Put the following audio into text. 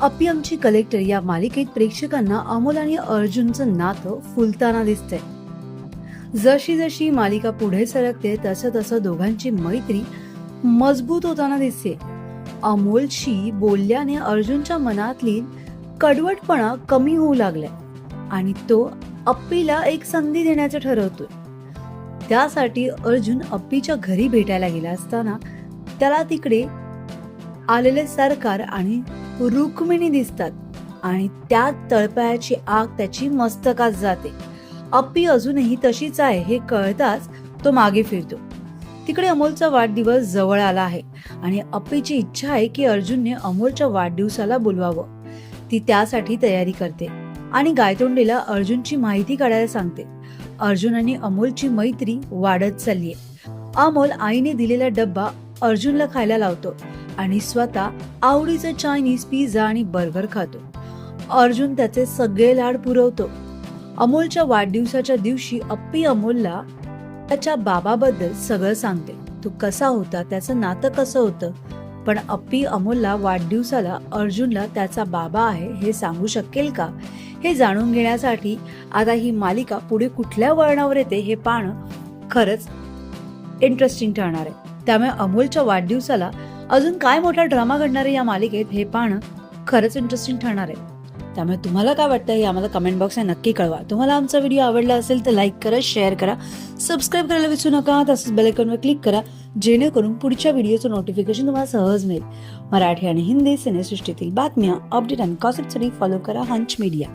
अपी आमची कलेक्टर या मालिकेत प्रेक्षकांना अमोल आणि अर्जुनचं नातं फुलताना दिसतंय. जशी जशी मालिका पुढे सरकते तसं तसं दोघांची मैत्री मजबूत होताना दिसते. अमोलशी बोलल्याने अर्जुनच्या मनातली कडवटपणा कमी होऊ लागलाय आणि तो अप्पीला एक संधी देण्याचं ठरवतोय. त्यासाठी अर्जुन अप्पीच्या घरी भेटायला गेला असताना त्याला तिकडे आलेले सरकार आणि रुक्मिणी दिसतात आणि त्या तळपायाची आग त्याची मस्तकात जाते. अप्पी अजूनही तशीच आहे हे कळताच तो मागे फिरतो. तिकडे अमोलचा वाढदिवस जवळ आला आहे आणि अप्पीची इच्छा आहे की अर्जुनने अमोलच्या वाढदिवसाला बोलवावं. ती त्यासाठी तयारी करते आणि गायतोंडीला अर्जुनची माहिती काढायला सांगते. अर्जुन आणि अमोलची मैत्री वाढत चाललीये. अमोल आईने दिलेला डब्बा अर्जुनला खायला लावतो. आणि स्वतः आवडीचं चायनीज पिझ्झा आणि बर्गर खातो. अर्जुन त्याचे सगळे लाड पुरवतो. अमोलच्या वाढदिवसाच्या दिवशी अप्पी अमोलला त्याच्या बाबाबद्दल सगळं सांगते. तो कसा होता त्याचं नातं कसं होतं पण अप्पी अमोलला वाढदिवसाला अर्जुनला त्याचा बाबा आहे हे सांगू शकेल का? हे जाणून घेण्यासाठी आता ही मालिका पुढे कुठल्या वळणावर येते हे पाहणं खरंच इंटरेस्टिंग ठरणार आहे. त्यामुळे अमोलच्या वाढदिवसाला अजून काय मोठा ड्रामा घडणार या मालिकेत हे पाहणं खरंच इंटरेस्टिंग ठरणार आहे. त्यामुळे तुम्हाला काय वाटतं हे आम्हाला कमेंट बॉक्सला नक्की कळवा. तुम्हाला आमचा व्हिडिओ आवडला असेल तर लाईक करा शेअर करा सबस्क्राईब करायला विसरू नका तसंच बेलायकॉनवर क्लिक करा जेणेकरून पुढच्या व्हिडिओचं नोटिफिकेशन तुम्हाला सहज मिळेल. मराठी आणि हिंदी सिनेसृष्टीतील बातम्या अपडेट आणि कॉसेटसाठी फॉलो करा हंच मीडिया